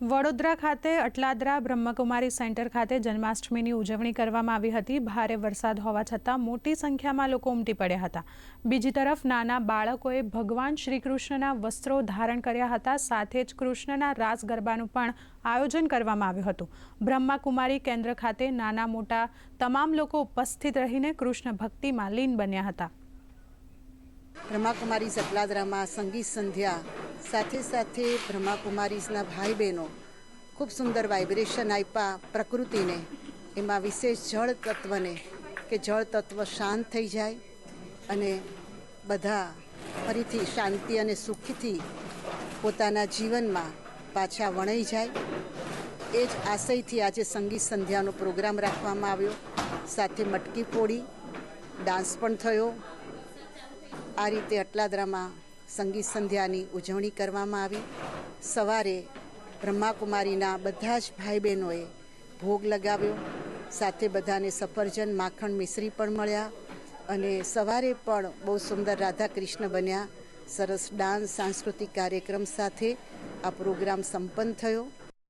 વડોદરા ખાતે અટલાદરા બ્રહ્મકુમારી સેન્ટર ખાતે જન્માષ્ટમીની ઉજવણી કરવામાં આવી હતી. ભારે વરસાદ હોવા છતાં મોટી સંખ્યામાં લોકો ઉમટી પડ્યા હતા. બીજી તરફ નાના બાળકોએ ભગવાન શ્રી કૃષ્ણના વસ્ત્રો ધારણ કર્યા હતા. સાથે જ કૃષ્ણના રાસ ગરબાનું પણ આયોજન કરવામાં આવ્યું હતું. બ્રહ્માકુમારી કેન્દ્ર ખાતે નાના મોટા તમામ લોકો ઉપસ્થિત રહીને કૃષ્ણ ભક્તિમાં લીન બન્યા હતા. બ્રહ્માકુમારી સટલાદરામાં સંગીત સંધ્યા સાથે સાથે બ્રહ્માકુમારીઝના ભાઈ બહેનો ખૂબ સુંદર વાઇબ્રેશન આપ્યા પ્રકૃતિને. એમાં વિશેષ જળ તત્વને કે જળ તત્વ શાંત થઈ જાય અને બધા ફરીથી શાંતિ અને સુખથી પોતાના જીવનમાં પાછા વણાઈ જાય. એ જ આશયથી આજે સંગીત સંધ્યાનો પ્રોગ્રામ રાખવામાં આવ્યો. સાથે મટકી ફોડી, ડાન્સ પણ થયો. આ રીતે અટલાદરામાં સંગીત સંધ્યાની ઉજવણી કરવામાં આવી. સવારે બ્રહ્માકુમારીના બધા જ ભાઈ બહેનોએ ભોગ લગાવ્યો. સાથે બધાને સફરજન, માખણ, મિશ્રી પણ મળ્યા અને સવારે પણ બહુ સુંદર રાધા કૃષ્ણ બન્યા. સરસ ડાન્સ, સાંસ્કૃતિક કાર્યક્રમ સાથે આ પ્રોગ્રામ સંપન્ન થયો.